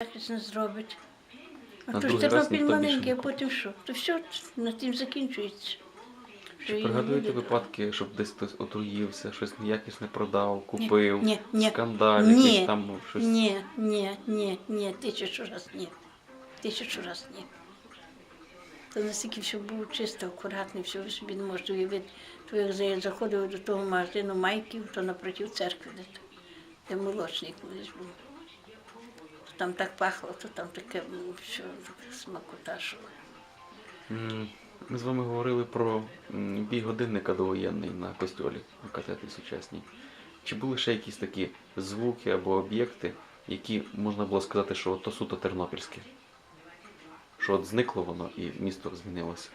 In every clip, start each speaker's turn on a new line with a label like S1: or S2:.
S1: захист не зробить. А то ж Тернопіль маленький, а потім що? То все на тим закінчується.
S2: Чи пригадуєте випадки, щоб десь хтось отруївся, щось неякісне продав, купив,
S1: ні, ні.
S2: скандаль,
S1: Ні.
S2: якийсь там щось.
S1: Ні, ні, ні, ні, тисячу раз ні. Тисячу раз ні. То настільки все було чисто, акуратно, все ви собі не можете уявити. То як заходив до того магазину майків, то напротив церкви, де, де молочний колись був. Там так пахло, то там таке що смакота, що.
S2: Ми з вами говорили про бій годинника довоєнний на костьолі на катедрі сучасній. Чи були ще якісь такі звуки або об'єкти, які можна було сказати, що то суто тернопільське? Що от зникло воно і місто змінилося?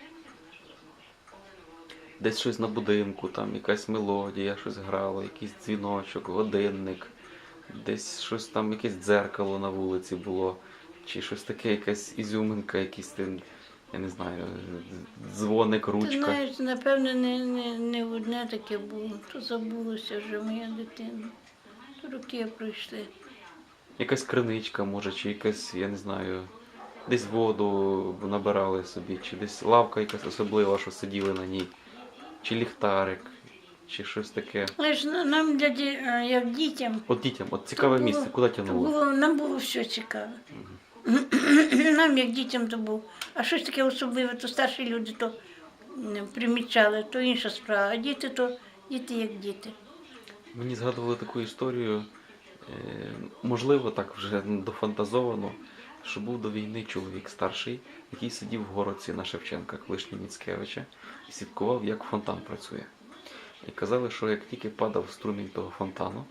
S2: Десь щось на будинку, там якась мелодія, щось грало, якийсь дзвіночок, годинник, десь щось там, якесь дзеркало на вулиці було, чи щось таке, якась ізюминка, якийсь тим, я не знаю, дзвоник,
S1: Ти
S2: ручка.
S1: знаєш, напевне, не, не, не одне таке було, то забулося вже моя дитина. То роки пройшли.
S2: Якась криничка, може, чи якась, я не знаю, десь воду набирали собі, чи десь лавка якась особлива, що сиділи на ній, чи ліхтарик, чи щось таке.
S1: Але ж нам для ді- е, як дітям
S2: От дітям, от цікаве
S1: було-
S2: місце, куди тягнуло?
S1: було, нам було все цікаве. Нам як дітям то було. А щось таке особливе, то старші люди то примічали, то інша справа. А діти то діти як діти.
S2: Мені згадували таку історію, е, можливо, так вже дофантазовано, що був до війни чоловік старший, який сидів в городці на Шевченка, колишній Міцкевича, і слідкував, як фонтан працює. І казали, що як тільки падав струмінь того фонтану,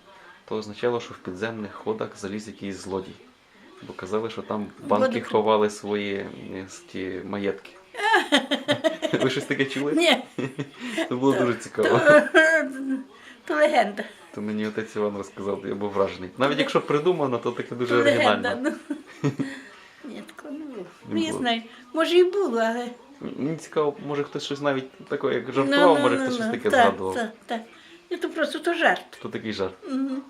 S2: то означало, що в підземних ходах заліз якийсь злодій. Бо казали, що там банки
S1: Воду-
S2: ховали свої е, ті маєтки. Ви щось таке чули?
S1: Ні,
S2: Це було дуже цікаво.
S1: то, легенда.
S2: То мені отець Іван розказав, я був вражений. Навіть якщо придумано, то таке дуже оригінально.
S1: ну. Ні, такого не було.
S2: Не
S1: Ну, я
S2: було.
S1: знаю. Може і було, але.
S2: Мені цікаво, може хтось щось навіть таке, як жартував, може хтось щось таке
S1: Ну,
S2: згадував.
S1: Так, так. То просто то жарт.
S2: То такий жарт.
S1: Мгм.